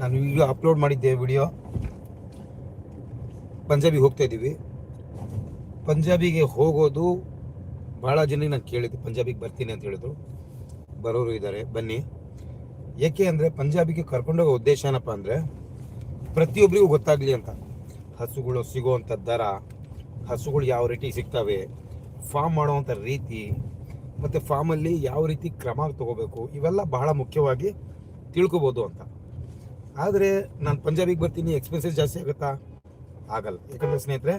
ನಾನು ಈಗ ಅಪ್ಲೋಡ್ ಮಾಡಿದ್ದೆ ವಿಡಿಯೋ ಪಂಜಾಬಿಗೆ ಹೋಗ್ತಾ ಇದ್ದೀವಿ. ಪಂಜಾಬಿಗೆ ಹೋಗೋದು ಭಾಳ ಜನ ನಾನು ಕೇಳಿದ್ದೆ. ಪಂಜಾಬಿಗೆ ಬರ್ತೀನಿ ಅಂತ ಹೇಳಿದ್ರು. ಬರೋರು ಇದ್ದಾರೆ. ಬನ್ನಿ. ಏಕೆ ಅಂದರೆ ಪಂಜಾಬಿಗೆ ಕರ್ಕೊಂಡೋಗೋ ಉದ್ದೇಶ ಏನಪ್ಪ ಅಂದರೆ ಪ್ರತಿಯೊಬ್ಬರಿಗೂ ಗೊತ್ತಾಗಲಿ ಅಂತ. ಹಸುಗಳು ಸಿಗೋವಂಥ ದರ, ಹಸುಗಳು ಯಾವ ರೀತಿ ಸಿಗ್ತವೆ ಫಾರ್ಮ್ ಮಾಡುವಂಥ ರೀತಿ, ಮತ್ತು ಫಾರ್ಮಲ್ಲಿ ಯಾವ ರೀತಿ ಕ್ರಮ ತಗೋಬೇಕು, ಇವೆಲ್ಲ ಬಹಳ ಮುಖ್ಯವಾಗಿ ತಿಳ್ಕೊಬೋದು ಅಂತ. ಆದರೆ ನಾನು ಪಂಜಾಬಿಗೆ ಬರ್ತೀನಿ ಎಕ್ಸ್ಪೆನ್ಸಸ್ ಜಾಸ್ತಿ ಆಗುತ್ತಾ? ಆಗಲ್ಲ. ಯಾಕಂದರೆ ಸ್ನೇಹಿತರೆ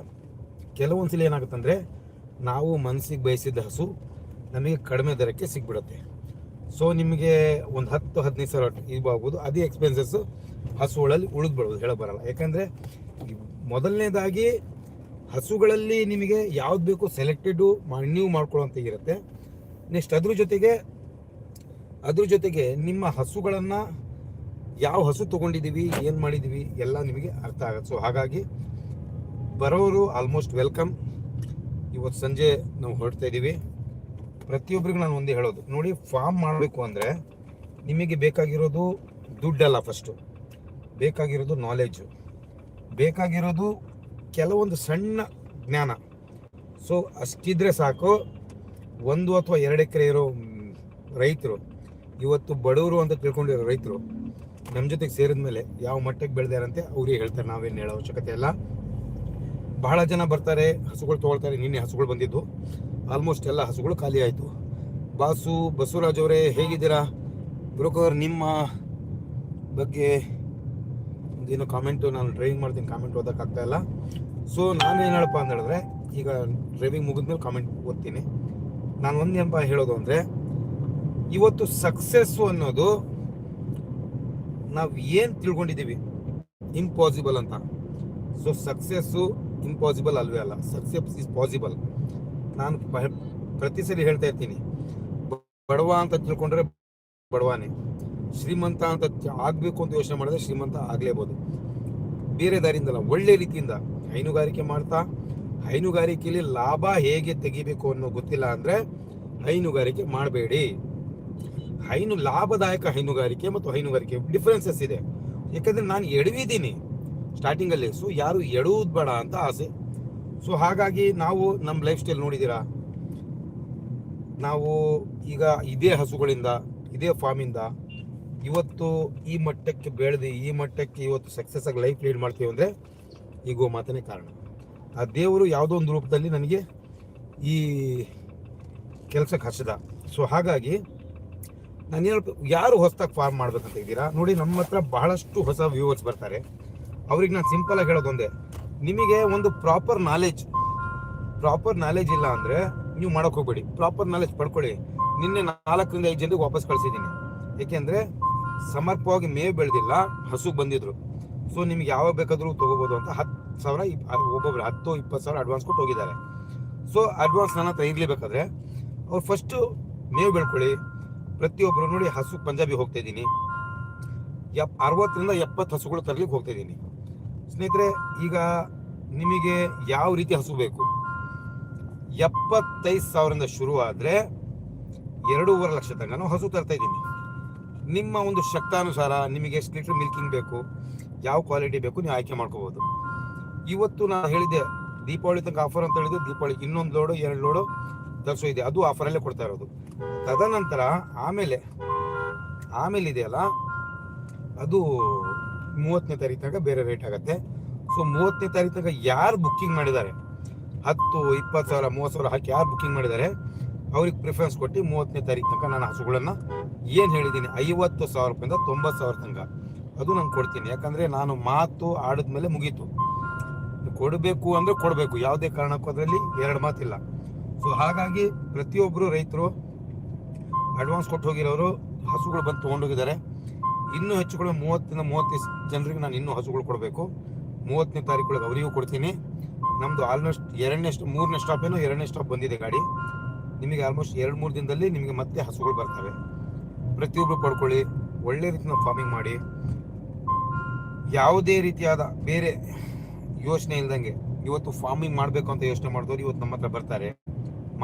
ಕೆಲವೊಂದು ಸಲ ಏನಾಗುತ್ತಂದರೆ, ನಾವು ಮನಸ್ಸಿಗೆ ಬಯಸಿದ ಹಸು ನಮಗೆ ಕಡಿಮೆ ದರಕ್ಕೆ ಸಿಗ್ಬಿಡುತ್ತೆ. ಸೊ ನಿಮಗೆ ಒಂದು ಹತ್ತು, ಹದಿನೈದು ಸಾವಿರ ಇವಾಗ್ಬೋದು. ಅದೇ ಎಕ್ಸ್ಪೆನ್ಸಸ್ಸು ಹಸುಗಳಲ್ಲಿ ಉಳಿದ್ಬಿಡೋದು ಹೇಳೋ ಬರಲ್ಲ. ಯಾಕಂದರೆ ಮೊದಲನೇದಾಗಿ ಹಸುಗಳಲ್ಲಿ ನಿಮಗೆ ಯಾವ್ದು ಬೇಕು ಸೆಲೆಕ್ಟೆಡು ನೀವು ಮಾಡ್ಕೊಳ್ಳೋಂಥ ಇರುತ್ತೆ. ನೆಕ್ಸ್ಟ್ ಅದ್ರ ಜೊತೆಗೆ ಅದ್ರ ಜೊತೆಗೆ ನಿಮ್ಮ ಹಸುಗಳನ್ನು ಯಾವ ಹಸು ತೊಗೊಂಡಿದ್ದೀವಿ ಏನು ಮಾಡಿದ್ದೀವಿ ಎಲ್ಲ ನಿಮಗೆ ಅರ್ಥ ಆಗುತ್ತೆ. ಸೊ ಹಾಗಾಗಿ ಬರೋರು ಆಲ್ಮೋಸ್ಟ್ ವೆಲ್ಕಮ್ ಇವತ್ತು ಸಂಜೆ ನಾವು ಹೊರಡ್ತಾ ಇದ್ದೀವಿ ಪ್ರತಿಯೊಬ್ಬರಿಗೂ ನಾನು ಒಂದೇ ಹೇಳೋದು. ನೋಡಿ ಫಾರ್ಮ್ ಮಾಡಬೇಕು ಅಂದರೆ ನಿಮಗೆ ಬೇಕಾಗಿರೋದು ದುಡ್ಡಲ್ಲ ಫಸ್ಟು ಬೇಕಾಗಿರೋದು ನಾಲೆಡ್ಜು ಬೇಕಾಗಿರೋದು ಕೆಲವೊಂದು ಸಣ್ಣ ಜ್ಞಾನ. ಸೊ ಅಷ್ಟಿದ್ರೆ ಸಾಕು. ಒಂದು ಅಥವಾ ಎರಡು ಎಕರೆ ಇರೋ ರೈತರು ಇವತ್ತು ಬಡವರು ಅಂತ ತಿಳ್ಕೊಂಡಿರೋ ರೈತರು ನಮ್ಮ ಜೊತೆಗೆ ಸೇರಿದ ಮೇಲೆ ಯಾವ ಮಟ್ಟಕ್ಕೆ ಬೆಳೆದಾರಂತೆ ಅವ್ರಿಗೆ ಹೇಳ್ತಾರೆ, ನಾವೇನು ಹೇಳೋ ಅವಶ್ಯಕತೆ ಇಲ್ಲ. ಬಹಳ ಜನ ಬರ್ತಾರೆ, ಹಸುಗಳು ತೊಗೊಳ್ತಾರೆ, ನಿನ್ನೆ ಹಸುಗಳು ಬಂದಿದ್ದು. ಆಲ್ಮೋಸ್ಟ್ ಎಲ್ಲ ಹಸುಗಳು ಖಾಲಿ ಆಯಿತು. ಬಾಸು, ಬಸವರಾಜ್ ಅವರೇ ಹೇಗಿದ್ದೀರಾ? ಬ್ರೋಕರ್, ನಿಮ್ಮ ಬಗ್ಗೆ ಏನೋ ಕಾಮೆಂಟು ನಾನು ಡ್ರೈವಿಂಗ್ ಮಾಡ್ತೀನಿ ಕಾಮೆಂಟ್ ಓದೋಕ್ಕಾಗ್ತಾ ಇಲ್ಲ. ಸೊ ನಾನು ಏನು ಹೇಳಪ್ಪ ಅಂತ ಹೇಳಿದ್ರೆ, ಈಗ ಡ್ರೈವಿಂಗ್ ಮುಗಿದ್ಮೇಲೆ ಕಾಮೆಂಟ್ ಓದ್ತೀನಿ. ನಾನು ಒಂದು ಏನಪ್ಪ ಹೇಳೋದು ಅಂದರೆ ಇವತ್ತು ಸಕ್ಸಸ್ಸು ಅನ್ನೋದು ನಾವು ಏನು ತಿಳ್ಕೊಂಡಿದ್ದೀವಿ ಇಂಪಾಸಿಬಲ್ ಅಂತ. ಸೊ ಸಕ್ಸಸ್ಸು ಇಂಪಾಸಿಬಲ್ ಅಲ್ವೇ ಅಲ್ಲ. ಸಕ್ಸಸ್ ಇಸ್ ಪಾಸಿಬಲ್ ನಾನು ಪ್ರತಿ ಸರಿ ಹೇಳ್ತಾ ಇರ್ತೀನಿ. ಬಡವ ಅಂತ ತಿಳ್ಕೊಂಡ್ರೆ ಬಡವಾನೆ. ಶ್ರೀಮಂತ ಅಂತ ಆಗಬೇಕು ಆಗ್ಬೇಕು ಅಂತ ಯೋಚನೆ ಮಾಡಿದ್ರೆ ಶ್ರೀಮಂತ ಆಗಲೇಬೋದು. ಬೇರೆ ದಾರಿಯಿಂದಲ್ಲ, ಒಳ್ಳೆ ರೀತಿಯಿಂದ ಹೈನುಗಾರಿಕೆ ಮಾಡ್ತಾ ಹೈನುಗಾರಿಕೆಯಲ್ಲಿ ಲಾಭ ಹೇಗೆ ತೆಗಿಬೇಕು ಅನ್ನೋ ಗೊತ್ತಿಲ್ಲ ಅಂದ್ರೆ ಹೈನುಗಾರಿಕೆ ಮಾಡಬೇಡಿ. ಹೈನು ಲಾಭದಾಯಕ ಹೈನುಗಾರಿಕೆ ಮತ್ತು ಹೈನುಗಾರಿಕೆ ಡಿಫ್ರೆನ್ಸಸ್ ಇದೆ. ಯಾಕಂದ್ರೆ ನಾನು ಎಡವಿದ್ದೀನಿ ಸ್ಟಾರ್ಟಿಂಗ್ ಅಲ್ಲಿ ಸೊ ಯಾರು ಎಡುವುದು ಬೇಡ ಅಂತ ಆಸೆ. ಸೊ ಹಾಗಾಗಿ ನಾವು ನಮ್ಮ ಲೈಫ್ ಸ್ಟೈಲ್ ನೋಡಿದ್ದೀರಾ? ನಾವು ಈಗ ಇದೇ ಹಸುಗಳಿಂದ, ಇದೇ ಫಾರ್ಮಿಂದ ಇವತ್ತು ಈ ಮಟ್ಟಕ್ಕೆ ಬೆಳೆದು, ಈ ಮಟ್ಟಕ್ಕೆ ಇವತ್ತು ಸಕ್ಸಸ್ ಆಗಿ ಲೈಫ್ ಲೀಡ್ ಮಾಡ್ತೀವಿ ಅಂದರೆ ಈ ಗೋಮಾತನೇ ಕಾರಣ. ಆ ದೇವರು ಯಾವುದೋ ಒಂದು ರೂಪದಲ್ಲಿ ನನಗೆ ಈ ಕೆಲಸಕ್ಕೆ ಹಚ್ಚದ ಸೊ ಹಾಗಾಗಿ ನಾನು ಹೇಳ್ಬೇಕು ಯಾರು ಹೊಸದಾಗಿ ಫಾರ್ಮ್ ಮಾಡ್ಬೇಕಂತ ಇದ್ದೀರಾ? ನೋಡಿ, ನಮ್ಮ ಹತ್ರ ಬಹಳಷ್ಟು ಹೊಸ ವ್ಯೂವರ್ಸ್ ಬರ್ತಾರೆ. ಅವ್ರಿಗೆ ನಾನು ಸಿಂಪಲ್ ಆಗಿ ಹೇಳೋದೊಂದೇ ನಿಮಗೆ ಒಂದು ಪ್ರಾಪರ್ ನಾಲೆಜ್ ಪ್ರಾಪರ್ ನಾಲೆಜ್ ಇಲ್ಲ ಅಂದ್ರೆ ನೀವು ಮಾಡೋಕೆ ಹೋಗ್ಬೇಡಿ. ಪ್ರಾಪರ್ ನಾಲೆಜ್ ಪಡ್ಕೊಳ್ಳಿ. ನಿನ್ನೆ ನಾಲ್ಕರಿಂದ ಐದು ಜನರಿಗೆ ವಾಪಸ್ ಕಳಿಸಿದ್ದೀನಿ. ಏಕೆಂದರೆ ಸಮರ್ಪವಾಗಿ ಮೇವು ಬೆಳೆದಿಲ್ಲ ಹಸು ಬಂದಿದ್ರು. ಸೊ ನಿಮ್ಗೆ ಯಾವಾಗ ಬೇಕಾದರೂ ತಗೋಬಹುದು ಅಂತ ಹತ್ತು ಸಾವಿರ ಒಬ್ಬೊಬ್ರು ಹತ್ತು ಇಪ್ಪತ್ತು ಸಾವಿರ ಅಡ್ವಾನ್ಸ್ ಕೊಟ್ಟು ಹೋಗಿದ್ದಾರೆ. ಸೊ ಅಡ್ವಾನ್ಸ್ ನನ್ನ ಹತ್ರ ಇರ್ಲೇಬೇಕಾದ್ರೆ ಅವ್ರು ಫಸ್ಟು ಮೇವು ಬೆಳ್ಕೊಳ್ಳಿ. ಪ್ರತಿಯೊಬ್ಬರು ನೋಡಿ ಹಸು ಪಂಜಾಬಿ ಹೋಗ್ತಾ ಇದ್ದೀನಿ. ಎಪ್ ಅರವತ್ತರಿಂದ ಎಪ್ಪತ್ತು ಹಸುಗಳು ತರಲಿಕ್ಕೆ ಹೋಗ್ತಾ ಇದ್ದೀನಿ. ಸ್ನೇಹಿತರೆ, ಈಗ ನಿಮಗೆ ಯಾವ ರೀತಿ ಹಸು ಬೇಕು? ಎಪ್ಪತ್ತೈದು ಸಾವಿರದಿಂದ ಶುರು ಆದರೆ ಎರಡೂವರೆ ಲಕ್ಷ ತನಕ ನಾವು ಹಸು ತರ್ತಾ ಇದ್ದೀನಿ. ನಿಮ್ಮ ಒಂದು ಶಕ್ತಾನುಸಾರ ನಿಮಗೆ ಎಷ್ಟು ಲೀಟ್ರ್ ಮಿಲ್ಕಿಂಗ್ ಬೇಕು, ಯಾವ ಕ್ವಾಲಿಟಿ ಬೇಕು ನೀವು ಆಯ್ಕೆ ಮಾಡ್ಕೋಬೋದು. ಇವತ್ತು ನಾನು ಹೇಳಿದ್ದೆ, ದೀಪಾವಳಿ ತನಕ ಆಫರ್ ಅಂತ ಹೇಳಿದ್ದು ದೀಪಾವಳಿ ಇನ್ನೊಂದು ಲೋಡು, ಎರಡು ಲೋಡು ತರಿಸೋ ಇದೆ ಅದು ಆಫರಲ್ಲೇ ಕೊಡ್ತಾ ಇರೋದು. ತದನಂತರ ಆಮೇಲೆ ಆಮೇಲೆ ಇದೆಯಲ್ಲ, ಅದು ಮೂವತ್ತನೇ ತಾರೀಕು ತನಕ ಬೇರೆ ರೇಟ್ ಆಗುತ್ತೆ. ಸೊ ಮೂವತ್ತನೇ ತಾರೀಕು ತನಕ ಯಾರು ಬುಕ್ಕಿಂಗ್ ಮಾಡಿದ್ದಾರೆ? ಹತ್ತು, ಇಪ್ಪತ್ತು ಸಾವಿರ, ಮೂವತ್ತು ಸಾವಿರ ಹಾಕಿ ಯಾರು ಬುಕ್ಕಿಂಗ್ ಮಾಡಿದ್ದಾರೆ? ಅವ್ರಿಗೆ ಪ್ರಿಫರೆನ್ಸ್ ಕೊಟ್ಟು ಮೂವತ್ತನೇ ತಾರೀಕು ತನಕ ನಾನು ಹಸುಗಳನ್ನು ಏನು ಹೇಳಿದ್ದೀನಿ? ಐವತ್ತು ಸಾವಿರ ರೂಪಾಯಿಂದ ತೊಂಬತ್ತು ಸಾವಿರ ತನಕ. ಅದು ನಾನು ಕೊಡ್ತೀನಿ. ಯಾಕಂದರೆ ನಾನು ಮಾತು ಆಡಿದ ಮೇಲೆ ಮುಗೀತು. ಕೊಡಬೇಕು ಅಂದರೆ ಕೊಡಬೇಕು. ಯಾವುದೇ ಕಾರಣಕ್ಕೂ ಅದರಲ್ಲಿ ಎರಡು ಮಾತಿಲ್ಲ. ಸೊ ಹಾಗಾಗಿ ಪ್ರತಿಯೊಬ್ಬರು ರೈತರು ಅಡ್ವಾನ್ಸ್ ಕೊಟ್ಟು ಹೋಗಿರೋರು ಹಸುಗಳು ಬಂದು ತೊಗೊಂಡೋಗಿದ್ದಾರೆ. ಇನ್ನೂ ಹೆಚ್ಚು ಕಡಿಮೆ ಮೂವತ್ತಿಂದ ಮೂವತ್ತೈದು ಜನರಿಗೆ ನಾನು ಇನ್ನೂ ಹಸುಗಳು ಕೊಡಬೇಕು. ಮೂವತ್ತನೇ ತಾರೀಕೊಳಗೆ ಅವರಿಗೂ ಕೊಡ್ತೀನಿ. ನಮ್ಮದು ಆಲ್ಮೋಸ್ಟ್ ಎರಡನೇ ಮೂರನೇ ಸ್ಟಾಪ್ ಏನೋ ಎರಡನೇ ಸ್ಟಾಪ್ ಬಂದಿದೆ ಗಾಡಿ. ನಿಮಗೆ ಆಲ್ಮೋಸ್ಟ್ ಎರಡು, ಮೂರು ದಿನದಲ್ಲಿ ನಿಮಗೆ ಮತ್ತೆ ಹಸುಗಳು ಬರ್ತವೆ. ಪ್ರತಿಯೊಬ್ಬರು ಪಡ್ಕೊಳ್ಳಿ, ಒಳ್ಳೆ ರೀತಿಯ ಫಾರ್ಮಿಂಗ್ ಮಾಡಿ. ಯಾವುದೇ ರೀತಿಯಾದ ಬೇರೆ ಯೋಚನೆ ಇಲ್ದಂಗೆ ಇವತ್ತು ಫಾರ್ಮಿಂಗ್ ಮಾಡಬೇಕು ಅಂತ ಯೋಚನೆ ಮಾಡಿದವರು ಇವತ್ತು ನಮ್ಮ ಹತ್ರ ಬರ್ತಾರೆ,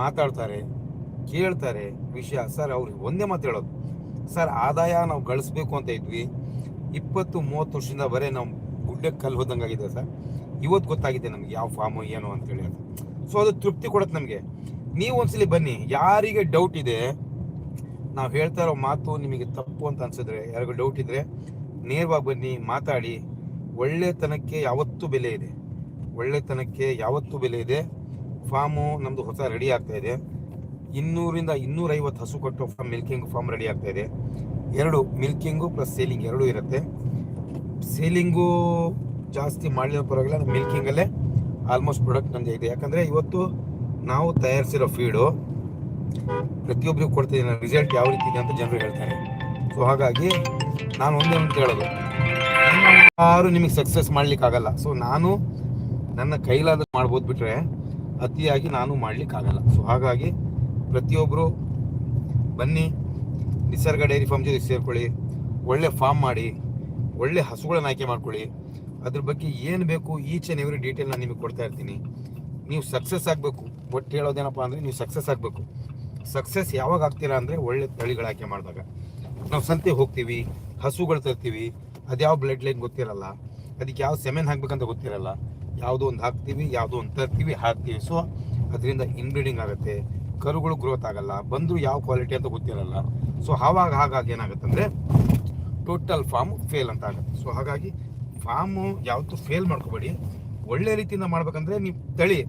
ಮಾತಾಡ್ತಾರೆ. ಕೇಳ್ತಾರೆ ವಿಷಯ. ಸರ್ ಅವ್ರಿಗೆ ಒಂದೇ ಮಾತು ಹೇಳೋದು. ಸರ್, ಆದಾಯ ನಾವು ಗಳಿಸ್ಬೇಕು ಅಂತ ಇದ್ವಿ. ಇಪ್ಪತ್ತು, ಮೂವತ್ತು ವರ್ಷದಿಂದ ಬರೀ ನಾವು ಗುಡ್ಡಕ್ಕೆ ಕಲ್ಲು ಹೋದಂಗಾಗಿದೆ ಸರ್. ಇವತ್ತು ಗೊತ್ತಾಗಿದೆ ನಮ್ಗೆ ಯಾವ ಫಾರ್ಮು ಏನು ಅಂತೇಳಿ ಅದು. ಸೊ ಅದು ತೃಪ್ತಿ ಕೊಡುತ್ತೆ ನಮಗೆ. ನೀವು ಒಂದ್ಸಲಿ ಬನ್ನಿ. ಯಾರಿಗೆ ಡೌಟ್ ಇದೆ, ನಾವು ಹೇಳ್ತಾ ಇರೋ ಮಾತು ನಿಮಗೆ ತಪ್ಪು ಅಂತ ಅನ್ಸಿದ್ರೆ, ಯಾರಿಗೂ ಡೌಟ್ ಇದ್ರೆ ನೇರವಾಗಿ ಬನ್ನಿ, ಮಾತಾಡಿ. ಒಳ್ಳೆತನಕ್ಕೆ ಯಾವತ್ತೂ ಬೆಲೆ ಇದೆ. ಒಳ್ಳೆತನಕ್ಕೆ ಯಾವತ್ತೂ ಬೆಲೆ ಇದೆ. ಫಾರ್ಮು ನಮ್ಮದು ಹೊಸ ರೆಡಿ ಆಗ್ತಾ ಇದೆ. ಇನ್ನೂರಿಂದ ಇನ್ನೂರೈವತ್ತು ಹಸು ಕೊಟ್ಟು ಫಾರ್ಮ್ ಮಿಲ್ಕಿಂಗ್ ಫಾರ್ಮ್ ರೆಡಿ ಆಗ್ತಾ ಇದೆ. ಎರಡು ಮಿಲ್ಕಿಂಗು ಪ್ಲಸ್ ಸೇಲಿಂಗ್ ಎರಡೂ ಇರುತ್ತೆ. ಸೇಲಿಂಗು ಜಾಸ್ತಿ ಮಾಡಲಿಲ್ಲ ಪರವಾಗಿಲ್ಲ ಮಿಲ್ಕಿಂಗಲ್ಲೇ ಆಲ್ಮೋಸ್ಟ್ ಪ್ರಾಡಕ್ಟ್ ನಮಗೆ ಇದೆ. ಯಾಕಂದರೆ ಇವತ್ತು ನಾವು ತಯಾರಿಸಿರೋ ಫೀಡು ಪ್ರತಿಯೊಬ್ಬರಿಗೂ ಕೊಡ್ತಿದ್ದೀನಿ ರಿಸಲ್ಟ್ ಯಾವ ರೀತಿ ಇದೆ ಅಂತ ಜನರು ಹೇಳ್ತಾರೆ. ಸೊ ಹಾಗಾಗಿ ನಾನು ಒಂದೇ ಒಂದು ಹೇಳೋದು ಯಾರು ನಿಮಗೆ ಸಕ್ಸಸ್ ಮಾಡ್ಲಿಕ್ಕಾಗಲ್ಲ. ಸೊ ನಾನು ನನ್ನ ಕೈಲಾದ ಮಾಡ್ಬೋದು ಬಿಟ್ರೆ ಅತಿಯಾಗಿ ನಾನು ಮಾಡ್ಲಿಕ್ಕಾಗಲ್ಲ. ಸೊ ಹಾಗಾಗಿ ಪ್ರತಿಯೊಬ್ಬರು ಬನ್ನಿ, ನಿಸರ್ಗ ಡೈರಿ ಫಾರ್ಮ್ ಜೊತೆ ಸೇರ್ಕೊಳ್ಳಿ, ಒಳ್ಳೆ ಫಾರ್ಮ್ ಮಾಡಿ, ಒಳ್ಳೆ ಹಸುಗಳನ್ನ ಆಯ್ಕೆ ಮಾಡ್ಕೊಳ್ಳಿ. ಅದ್ರ ಬಗ್ಗೆ ಏನು ಬೇಕು ಈಚ್ ಆ್ಯಂಡ್ ಎವ್ರಿ ಡೀಟೇಲ್ ನಾನು ನಿಮಗೆ ಕೊಡ್ತಾ ಇರ್ತೀನಿ. ನೀವು ಸಕ್ಸಸ್ ಆಗಬೇಕು. ಒಟ್ಟು ಹೇಳೋದೇನಪ್ಪ ಅಂದರೆ ನೀವು ಸಕ್ಸಸ್ ಆಗಬೇಕು. ಸಕ್ಸಸ್ ಯಾವಾಗ ಆಗ್ತೀರಾ ಅಂದರೆ ಒಳ್ಳೆ ತಳಿಗಳ ಆಯ್ಕೆ ಮಾಡಿದಾಗ. ನಾವು ಸಂತೆ ಹೋಗ್ತೀವಿ, ಹಸುಗಳು ತರ್ತೀವಿ ಅದ್ಯಾವ ಬ್ಲಡ್ ಲೈನ್ ಗೊತ್ತಿರಲ್ಲ. ಅದಕ್ಕೆ ಯಾವ ಸೆಮೆನ್ ಹಾಕ್ಬೇಕಂತ ಗೊತ್ತಿರಲ್ಲ. ಯಾವುದೋ ಒಂದು ಹಾಕ್ತೀವಿ, ಯಾವುದೋ ಒಂದು ತರ್ತೀವಿ, ಹಾಕ್ತೀವಿ. ಸೊ ಅದರಿಂದ ಇನ್ಬ್ರೀಡಿಂಗ್ ಆಗುತ್ತೆ. ಕರುಗಳು ಗ್ರೋತ್ ಆಗಲ್ಲ, ಬಂದರೂ ಯಾವ ಕ್ವಾಲಿಟಿ ಅಂತ ಗೊತ್ತಿರಲ್ಲ. ಸೊ ಆವಾಗ ಹಾಗಾಗಿ ಏನಾಗುತ್ತೆ ಅಂದರೆ ಟೋಟಲ್ ಫಾರ್ಮ್ ಫೇಲ್ ಅಂತ ಆಗುತ್ತೆ. ಸೊ ಹಾಗಾಗಿ ಫಾರ್ಮು ಯಾವತ್ತೂ ಫೇಲ್ ಮಾಡ್ಕೋಬೇಡಿ. ಒಳ್ಳೆ ರೀತಿಯಿಂದ ಮಾಡ್ಬೇಕಂದ್ರೆ ನೀವು ತಳಿ,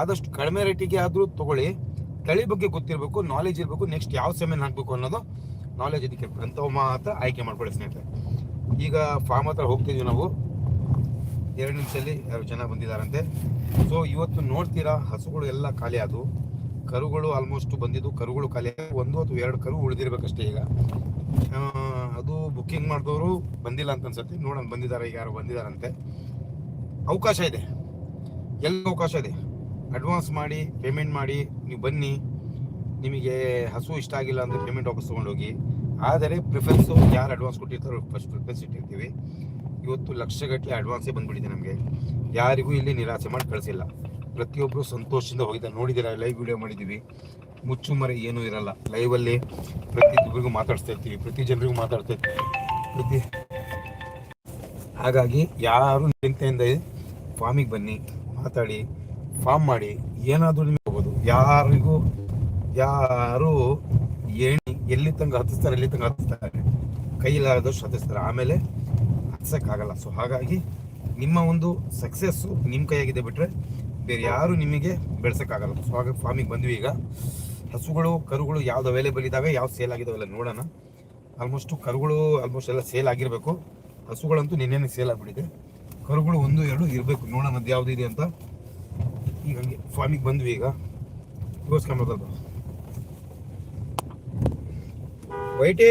ಆದಷ್ಟು ಕಡಿಮೆ ರೇಟಿಗೆ ಆದರೂ ತೊಗೊಳ್ಳಿ. ತಳಿ ಬಗ್ಗೆ ಗೊತ್ತಿರಬೇಕು ನಾಲೆಜ್ ಇರಬೇಕು ನೆಕ್ಸ್ಟ್ ಯಾವ ಸೆಮೆನ್ ಹಾಕಬೇಕು ಅನ್ನೋದು ನಾಲೆಜ್ ಇದಕ್ಕೆ ಅಂತ ಮಾತ್ರ ಆಯ್ಕೆ ಮಾಡ್ಕೊಳ್ಳಿ ಸ್ನೇಹಿತರೆ. ಈಗ ಫಾರ್ಮ್ ಹತ್ರ ಹೋಗ್ತಿದ್ವಿ ನಾವು. ಎರಡು ನಿಮಿಷದಲ್ಲಿ ಯಾರು ಜನ ಬಂದಿದ್ದಾರಂತೆ. ಸೊ ಇವತ್ತು ನೋಡ್ತೀರಾ, ಹಸುಗಳು ಎಲ್ಲ ಖಾಲಿ ಆದವು. ಕರುಗಳು ಆಲ್ಮೋಸ್ಟ್ ಬಂದಿದ್ದು, ಕರುಗಳು ಖಾಲಿ ಒಂದು ಅಥವಾ ಎರಡು ಕರು ಉಳಿದಿರ್ಬೇಕಷ್ಟೇ ಈಗ. ಅದು ಬುಕ್ಕಿಂಗ್ ಮಾಡಿದವರು ಬಂದಿಲ್ಲ ಅಂತ ಅನ್ಸುತ್ತೆ. ನೋಡೋಣ ಬಂದಿದ್ದಾರೆ ಈಗ ಯಾರು ಬಂದಿದ್ದಾರಂತೆ ಅವಕಾಶ ಇದೆ. ಎಲ್ಲ ಅವಕಾಶ ಇದೆ. ಅಡ್ವಾನ್ಸ್ ಮಾಡಿ ಪೇಮೆಂಟ್ ಮಾಡಿ, ನೀವು ಬನ್ನಿ. ನಿಮಗೆ ಹಸು ಇಷ್ಟ ಆಗಿಲ್ಲ ಅಂದರೆ ಪೇಮೆಂಟ್ ವಾಪಸ್ ತೊಗೊಂಡೋಗಿ. ಆದರೆ ಪ್ರಿಫರೆನ್ಸು ಯಾರು ಅಡ್ವಾನ್ಸ್ ಕೊಟ್ಟಿರ್ತಾರೋ ಫಸ್ಟ್ ಪ್ರಿಫರೆನ್ಸ್ ಇಟ್ಟಿರ್ತೀವಿ. ಇವತ್ತು ಲಕ್ಷಗಟ್ಟಲೆ ಅಡ್ವಾನ್ಸೇ ಬಂದ್ಬಿಟ್ಟಿದೆ ನಮಗೆ. ಯಾರಿಗೂ ಇಲ್ಲಿ ನಿರಾಸೆ ಮಾಡಿ ಕಳಿಸಿಲ್ಲ. ಪ್ರತಿಯೊಬ್ಬರು ಸಂತೋಷದಿಂದ ಹೋಗಿದ್ದಾರೆ. ನೋಡಿದಿರ ಲೈವ್ ವಿಡಿಯೋ ಮಾಡಿದ್ದೀವಿ. ಮುಚ್ಚುಮರೆ ಏನೂ ಇರಲ್ಲ. ಲೈವಲ್ಲಿ ಪ್ರತಿಯೊಬ್ಬರಿಗೂ ಮಾತಾಡ್ತಾ ಇರ್ತೀವಿ. ಪ್ರತಿ ಜನರಿಗೂ ಮಾತಾಡ್ತಾ ಇರ್ತೀವಿ. ಪ್ರತಿ ಹಾಗಾಗಿ ಯಾರು ನಿಂತೆಯಿಂದ ಫಾರ್ಮಿಗೆ ಬನ್ನಿ, ಮಾತಾಡಿ ಫಾರ್ಮ್ ಮಾಡಿ, ಏನಾದರೂ ನಿಮಗೆ ಹೋಗೋದು ಯಾರಿಗೂ, ಯಾರು ಏಣಿ ಎಲ್ಲಿ ತಂಗ ಹತ್ತಿಸ್ತಾರೆ, ಎಲ್ಲಿ ತಂಗ ಹತ್ತಿಸ್ತಾರೆ, ಕೈಲಾದಷ್ಟು ಹತ್ತಿಸ್ತಾರೆ. ಆಮೇಲೆ ಹತ್ಸಕ್ಕಾಗಲ್ಲ. ಸೊ ಹಾಗಾಗಿ ನಿಮ್ಮ ಒಂದು ಸಕ್ಸಸ್ಸು ನಿಮ್ಮ ಕೈಯಾಗಿದೆ ಬಿಟ್ಟರೆ ಬೇರೆ ಯಾರು ನಿಮಗೆ ಬೆಳೆಸೋಕ್ಕಾಗಲ್ಲ. ಸೊ ಹಾಗೆ ಫಾರ್ಮಿಗೆ ಬಂದ್ವಿ ಈಗ. ಹಸುಗಳು, ಕರುಗಳು ಯಾವ್ದು ಅವೈಲೇಬಲ್ ಇದ್ದಾವೆ ಯಾವ್ದು ಸೇಲ್ ಆಗಿದಾವೆಲ್ಲ ನೋಡೋಣ. ಆಲ್ಮೋಸ್ಟು ಕರುಗಳು ಆಲ್ಮೋಸ್ಟ್ ಎಲ್ಲ ಸೇಲ್ ಆಗಿರಬೇಕು. ಹಸುಗಳಂತೂ ನಿನ್ನೆನೆ ಸೇಲ್ ಆಗಿಬಿಟ್ಟಿದೆ. ಕರುಗಳು ಒಂದು, ಎರಡು ಇರಬೇಕು. ನೋಡೋಣ ಅದು ಯಾವ್ದು ಇದೆ ಅಂತ. ಈಗ ಹಂಗೆ ಫಾರ್ಮಿಗೆ ಬಂದ್ವಿ ಈಗ. ಗೋಸ್ಕೊಂಬರ್ತದ ವೈಟೇ!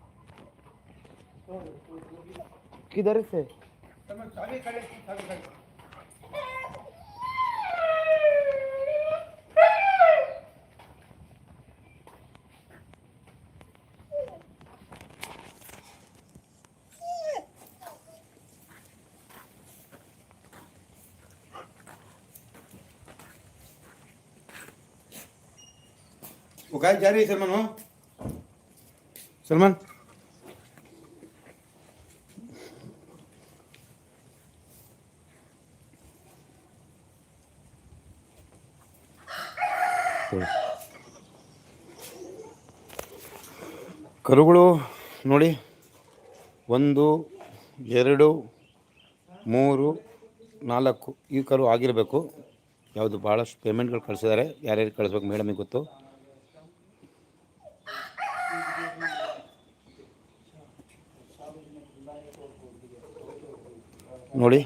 किधर से? वो गाय जा रही है सलमान हो? सलमान? ಕರುಗಳು ನೋಡಿ, ಒಂದು, ಎರಡು, ಮೂರು, ನಾಲ್ಕು ಈ ಕರು ಆಗಿರಬೇಕು. ಯಾವುದು ಭಾಳಷ್ಟು ಪೇಮೆಂಟ್ಗಳು ಕಳಿಸಿದ್ದಾರೆ. ಯಾರ್ಯಾರು ಕಳಿಸ್ಬೇಕು ಮೇಡಮಿಗೆ ಗೊತ್ತು? ನೋಡಿ.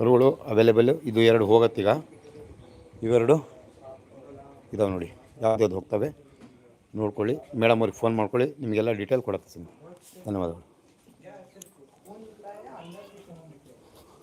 ಕರುಗಳು ಅವೈಲೇಬಲ್ ಇದು ಎರಡು ಹೋಗತ್ತೀಗ. ಇವೆರಡು ಇದಾವೆ ನೋಡಿ. ಯಾವ್ದು ಹೋಗ್ತವೆ ನೋಡ್ಕೊಳ್ಳಿ. ಮೇಡಮ್ ಅವ್ರಿಗೆ ಫೋನ್ ಮಾಡ್ಕೊಳ್ಳಿ. ನಿಮಗೆಲ್ಲ ಡೀಟೇಲ್ ಕೊಡತ್ತೆ ಧನ್ಯವಾದಗಳು.